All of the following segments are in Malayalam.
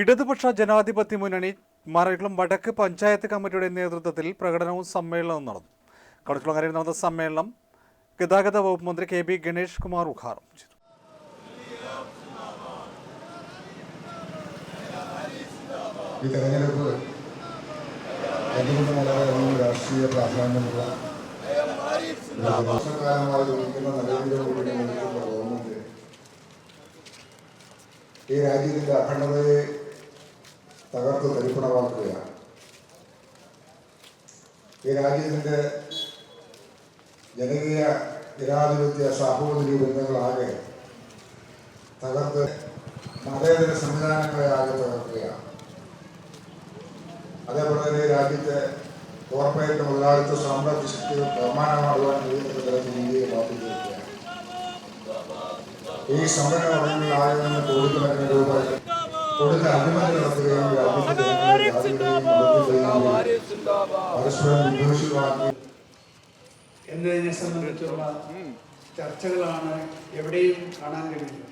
ഇടതുപക്ഷ ജനാധിപത്യ മുന്നണി മറവിളം വടക്ക് പഞ്ചായത്ത് കമ്മിറ്റിയുടെ നേതൃത്വത്തിൽ പ്രകടനവും സമ്മേളനവും നടന്നു. കടക്കുളങ്ങരയിൽ നടന്ന സമ്മേളനം ഗതാഗത വകുപ്പ് മന്ത്രി കെ ബി ഗണേഷ് കുമാർ ഉദ്ഘാടനം ചെയ്തു. ഈ തെരഞ്ഞെടുപ്പ് എന്തുകൊണ്ട് വളരെയധികം രാഷ്ട്രീയ പ്രാധാന്യമുള്ള വർഷക്കാലമായി ജയിക്കുന്ന നരേന്ദ്രമോദിയുടെ ഗവൺമെന്റ് ഈ രാജ്യത്തിന്റെ അഖണ്ഡതയെ തകർത്ത് തരിപ്പണമാക്കുകയാണ്. ഈ രാജ്യത്തിന്റെ ജനകീയ ജനാധിപത്യ സാഹോദര്യ ബന്ധങ്ങളാകെ തകർത്ത് മതേതര സംവിധാനങ്ങളെ ആകെ തകർക്കുകയാണ്. അതേപോലെ തന്നെ രാജ്യത്തെ കോർപ്പറേറ്റ് മുതലാളിത്ത സാമ്രാജ്യ ശക്തികൾ ബഹുമാനമാടുവാൻ കഴിയുന്ന ഇന്ത്യയെ ബാധിച്ചിരിക്കുകയാണ്. ഈ സമര നടങ്ങളിൽ കോടിക്കണക്കിന് രൂപ എന്നതിനെ സംബന്ധിച്ചുള്ള ചർച്ചകളാണ് എവിടെയും കാണാൻ കഴിയുന്നത്.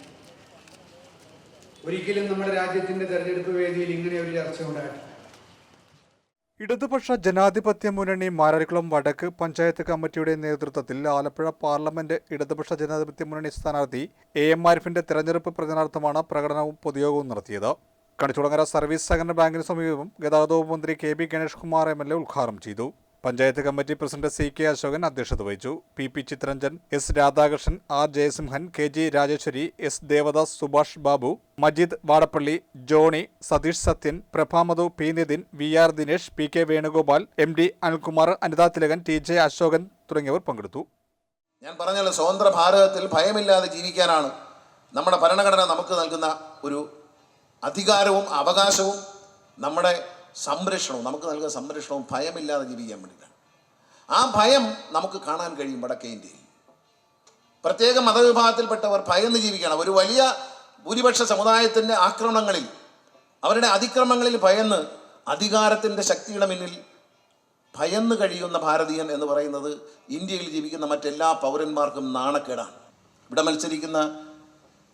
ഒരിക്കലും നമ്മുടെ രാജ്യത്തിന്റെ തെരഞ്ഞെടുപ്പ് വേദിയിൽ ഇങ്ങനെ ഒരു ചർച്ച ഉണ്ടായിട്ടില്ല. ഇടതുപക്ഷ ജനാധിപത്യ മുന്നണി മാരാരിക്കുളം വടക്ക് പഞ്ചായത്ത് കമ്മിറ്റിയുടെ നേതൃത്വത്തിൽ ആലപ്പുഴ പാർലമെന്റ് ഇടതുപക്ഷ ജനാധിപത്യ മുന്നണി സ്ഥാനാർത്ഥി എ എം ആരിഫിന്റെ തെരഞ്ഞെടുപ്പ് പ്രചരണാർത്ഥമാണ് പ്രകടനവും പൊതുയോഗവും നടത്തിയത്. കണിച്ചുളങ്ങര സർവീസ് സഹകരണ ബാങ്കിന് സമീപം ഗതാഗത വകുപ്പ് മന്ത്രി K B Ganesh Kumar M L A ഉദ്ഘാടനം ചെയ്തു. Panchayat committee president C K Ashokan അധ്യക്ഷത വഹിച്ചു. P P Chitranjan S Radhakrishnan R Jayasimhan K G Rajeshwari S Devadas Subhash Babu Majeed Vadappally Johny Satheesh Sathyan Prabhamadhu P Nithin V R Dinesh P K Venugopal M D Anilkumar Anitha Thilakan T J Ashokan തുടങ്ങിയവർ പങ്കെടുത്തു. ഞാൻ പറഞ്ഞല്ലോ സ്വതന്ത്ര ഭാരതത്തിൽ ഭയമില്ലാതെ ജീവിക്കാനാണ് നമ്മുടെ ഭരണഘടന നമുക്ക് നൽകുന്ന ഒരു അധികാരവും അവകാശവും നമ്മുടെ സംരക്ഷണവും നമുക്ക് നൽകുന്ന സംരക്ഷണവും ഭയമില്ലാതെ ജീവിക്കാൻ വേണ്ടിയിട്ടാണ്. ആ ഭയം നമുക്ക് കാണാൻ കഴിയും വടക്കേ ഇന്ത്യയിൽ. പ്രത്യേക മതവിഭാഗത്തിൽപ്പെട്ടവർ ഭയന്ന് ജീവിക്കണം. ഒരു വലിയ ഭൂരിപക്ഷ സമുദായത്തിന്റെ ആക്രമണങ്ങളിൽ അവരുടെ അതിക്രമങ്ങളിൽ ഭയന്ന് അധികാരത്തിന്റെ ശക്തിയുടെ മുന്നിൽ ഭയന്ന് കഴിയുന്ന ഭാരതീയൻ എന്ന് പറയുന്നത് ഇന്ത്യയിൽ ജീവിക്കുന്ന മറ്റെല്ലാ പൗരന്മാർക്കും നാണക്കേടാണ്. ഇവിടെ മത്സരിക്കുന്ന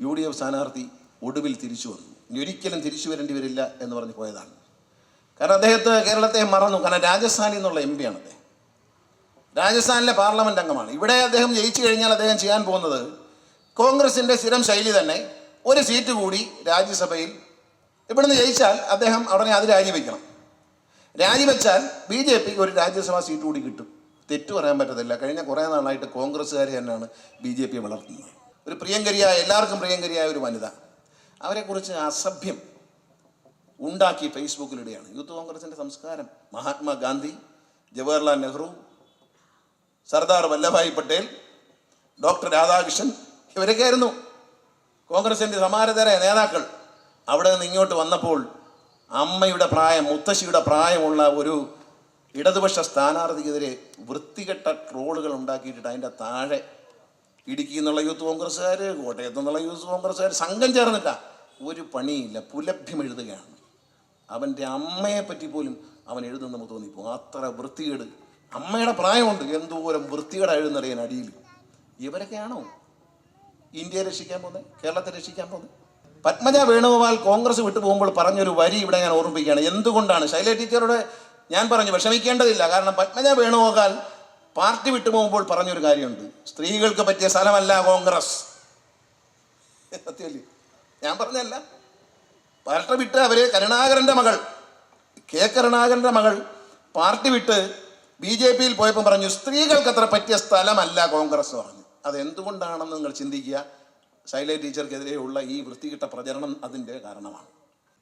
യു ഡി എഫ് സ്ഥാനാർത്ഥി ഒടുവിൽ തിരിച്ചു വന്നു. ഇനി ഒരിക്കലും തിരിച്ചു വരേണ്ടി വരില്ല എന്ന് പറഞ്ഞു പോയതാണ്. കാരണം അദ്ദേഹത്തെ കേരളത്തെ മറന്നു. കാരണം രാജസ്ഥാനിൽ നിന്നുള്ള എം പിയാണ് അദ്ദേഹം. രാജസ്ഥാനിലെ പാർലമെന്റ് അംഗമാണ്. ഇവിടെ അദ്ദേഹം ജയിച്ചു കഴിഞ്ഞാൽ അദ്ദേഹം ചെയ്യാൻ പോകുന്നത് കോൺഗ്രസിന്റെ സ്ഥിരം ശൈലി തന്നെ ഒരു സീറ്റ് കൂടി രാജ്യസഭയിൽ ഇവിടുന്ന് ജയിച്ചാൽ അദ്ദേഹം ഉടനെ അത് രാജിവെക്കണം. രാജിവെച്ചാൽ ബി ജെ പിക്ക് ഒരു രാജ്യസഭാ സീറ്റ് കൂടി കിട്ടും. തെറ്റു പറയാൻ പറ്റത്തില്ല. കഴിഞ്ഞ കുറേ നാളായിട്ട് കോൺഗ്രസ്സുകാർ തന്നെയാണ് ബി ജെ പി വളർത്തുന്നത്. ഒരു പ്രിയങ്കരിയായ എല്ലാവർക്കും പ്രിയങ്കരിയായ ഒരു വനിത. അവരെക്കുറിച്ച് അസഭ്യം ഉണ്ടാക്കി ഫേസ്ബുക്കിലിടുകയാണ്. യൂത്ത് കോൺഗ്രസിന്റെ സംസ്കാരം. മഹാത്മാഗാന്ധി ജവഹർലാൽ നെഹ്റു സർദാർ വല്ലഭായ് പട്ടേൽ ഡോക്ടർ രാധാകൃഷ്ണൻ ഇവരൊക്കെ ആയിരുന്നു കോൺഗ്രസിന്റെ സമാനതര നേതാക്കൾ. അവിടെ നിന്ന് ഇങ്ങോട്ട് വന്നപ്പോൾ അമ്മയുടെ പ്രായം മുത്തശ്ശിയുടെ പ്രായമുള്ള ഒരു ഇടതുപക്ഷ സ്ഥാനാർത്ഥിക്കെതിരെ വൃത്തികെട്ട ട്രോളുകൾ ഉണ്ടാക്കിയിട്ടിട്ട് അതിന്റെ താഴെ ഇടുക്കി എന്നുള്ള യൂത്ത് കോൺഗ്രസ്സുകാർ കോട്ടയത്ത് നിന്നുള്ള യൂത്ത് കോൺഗ്രസ്സുകാർ സംഘം ചേർന്നിട്ടാ ഒരു പണിയില്ല. പുലഭ്യം എഴുതുകയാണ്. അവന്റെ അമ്മയെ പറ്റി പോലും അവൻ എഴുതുന്ന നമുക്ക് തോന്നിപ്പോ അത്ര വൃത്തികേട്. അമ്മയുടെ പ്രായമുണ്ട്. എന്തോരം വൃത്തികേട് എഴുതുന്നറിയാൻ അടിയിൽ. ഇവരൊക്കെയാണോ ഇന്ത്യയെ രക്ഷിക്കാൻ പോകുന്നത്? കേരളത്തെ രക്ഷിക്കാൻ പോകുന്നത്? പത്മജ വേണുഗോപാൽ കോൺഗ്രസ് വിട്ടു പോകുമ്പോൾ പറഞ്ഞൊരു വരി ഇവിടെ ഞാൻ ഓർമ്മിപ്പിക്കുകയാണ്. എന്തുകൊണ്ടാണ്? ശൈല ടീച്ചറുടെ ഞാൻ പറഞ്ഞു വിഷമിക്കേണ്ടതില്ല. കാരണം പത്മജ വേണുഗോപാൽ പാർട്ടി വിട്ടു പോകുമ്പോൾ പറഞ്ഞൊരു കാര്യമുണ്ട്. സ്ത്രീകൾക്ക് പറ്റിയ സ്ഥലമല്ല കോൺഗ്രസ്. സത്യമല്ലേ ഞാൻ പറഞ്ഞല്ല പാർട്ടി വിട്ട് അവർ കരുണാകരന്റെ മകൾ കെ കരുണാകരന്റെ മകൾ പാർട്ടി വിട്ട് ബി ജെ പിയിൽ പോയപ്പോൾ പറഞ്ഞു സ്ത്രീകൾക്ക് അത്ര പറ്റിയ സ്ഥലമല്ല കോൺഗ്രസ് പറഞ്ഞു. അതെന്തുകൊണ്ടാണെന്ന് നിങ്ങൾ ചിന്തിക്കുക. ശൈല ടീച്ചർക്കെതിരെയുള്ള ഈ വൃത്തികെട്ട പ്രചരണം അതിന്റെ കാരണമാണ്.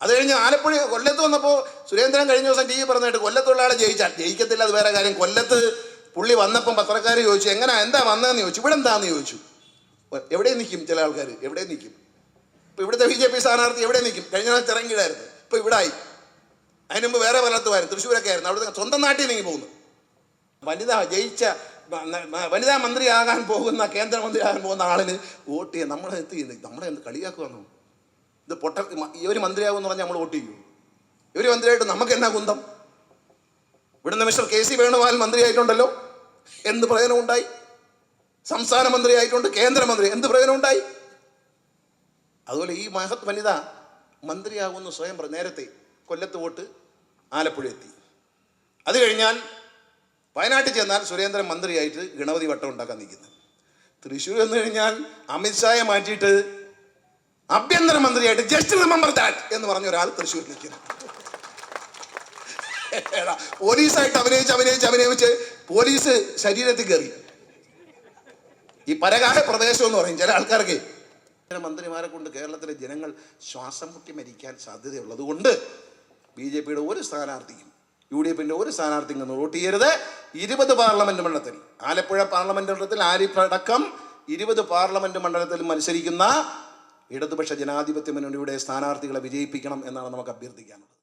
അത് കഴിഞ്ഞ് ആലപ്പുഴ കൊല്ലത്ത് വന്നപ്പോൾ സുരേന്ദ്രൻ കഴിഞ്ഞ ദിവസം ടി വി പറഞ്ഞിട്ട് കൊല്ലത്തുള്ള ആളെ ജയിച്ചാൽ ജയിക്കത്തില്ല അത് വേറെ കാര്യം. കൊല്ലത്ത് പുള്ളി വന്നപ്പം പത്രക്കാർ ചോദിച്ചു എങ്ങനെ എന്താ വന്നതെന്ന് ചോദിച്ചു? ഇവിടെ എന്താന്ന് ചോദിച്ചു എവിടെ നിൽക്കും ചില ആൾക്കാർ എവിടെ നിൽക്കും. ഇപ്പൊ ഇവിടുത്തെ ബി ജെ പി സ്ഥാനാർത്ഥി എവിടെ നിൽക്കും? കഴിഞ്ഞ പ്രാവശ്യം ചിറങ്കിടായിരുന്നു. ഇപ്പൊ ഇവിടെ ആയി അതിന് മുമ്പ് വേറെ പലത്തുമായിരുന്നു തൃശ്ശൂരൊക്കെ ആയിരുന്നു. അവിടുത്തെ സ്വന്തം നാട്ടിൽ നീങ്ങി പോകുന്നു. വനിത ജയിച്ച വനിതാ മന്ത്രിയാകാൻ പോകുന്ന കേന്ദ്രമന്ത്രിയാകാൻ പോകുന്ന ആളിന് വോട്ട് ചെയ്യാൻ നമ്മളെ ചെയ്യുന്നത് നമ്മളെ എന്ത് കളിയാക്കുവാന്നു? ഇത് പൊട്ട ഇവർ ഒരു എന്ന് പറഞ്ഞാൽ നമ്മൾ വോട്ട് ചെയ്യും. ഇവർ മന്ത്രിയായിട്ട് നമുക്ക് എന്നാ കുന്തം? ഇവിടുന്ന് മിസ്റ്റർ കെ സി വേണുഗോപാൽ മന്ത്രിയായിട്ടുണ്ടല്ലോ? എന്ത് പ്രയോജനം ഉണ്ടായി സംസ്ഥാന മന്ത്രിയായിട്ടുണ്ട് കേന്ദ്രമന്ത്രി എന്ത് പ്രയോജനം ഉണ്ടായി അതുപോലെ ഈ മഹത് വനിത മന്ത്രിയാകുമെന്ന് സ്വയം നേരത്തെ കൊല്ലത്ത് പോട്ട് ആലപ്പുഴ എത്തി അത് കഴിഞ്ഞാൽ വയനാട്ടിൽ ചെന്നാൽ സുരേന്ദ്രൻ മന്ത്രിയായിട്ട് ഗണപതി വട്ടം ഉണ്ടാക്കാൻ നിൽക്കുന്നത്. തൃശ്ശൂർ എന്ന് കഴിഞ്ഞാൽ അമിത്ഷായെ മാറ്റിയിട്ട് ആഭ്യന്തര മന്ത്രിയായിട്ട് ജസ്റ്റ് റിമെമ്പർ ദാറ്റ് എന്ന് പറഞ്ഞ ഒരാൾ തൃശ്ശൂർ നിൽക്കുന്നു. പോലീസായിട്ട് അഭിനയിച്ച് അഭിനയിച്ച് അഭിനയിച്ച് പോലീസ് ശരീരത്തിൽ കയറി. ഈ പരകാല പ്രദേശം എന്ന് പറയും ചില ആൾക്കാർക്ക് മന്ത്രിമാരെ കൊണ്ട് കേരളത്തിലെ ജനങ്ങൾ ശ്വാസം മുട്ടി മരിക്കാൻ സാധ്യതയുള്ളത് കൊണ്ട് ബി ജെ പിയുടെ ഒരു സ്ഥാനാർത്ഥിക്കും യു ഡി എഫിന്റെ ഒരു സ്ഥാനാർത്ഥിക്കും വോട്ട് ചെയ്യരുത്. ഇരുപത് പാർലമെന്റ് മണ്ഡലത്തിൽ ആലപ്പുഴ പാർലമെന്റ് മണ്ഡലത്തിൽ ആരിഫ് അടക്കം ഇരുപത് പാർലമെന്റ് മണ്ഡലത്തിൽ മത്സരിക്കുന്ന ഇടതുപക്ഷ ജനാധിപത്യ മുന്നണിയുടെ സ്ഥാനാർത്ഥികളെ വിജയിപ്പിക്കണം എന്നാണ് നമുക്ക് അഭ്യർത്ഥിക്കാനുള്ളത്.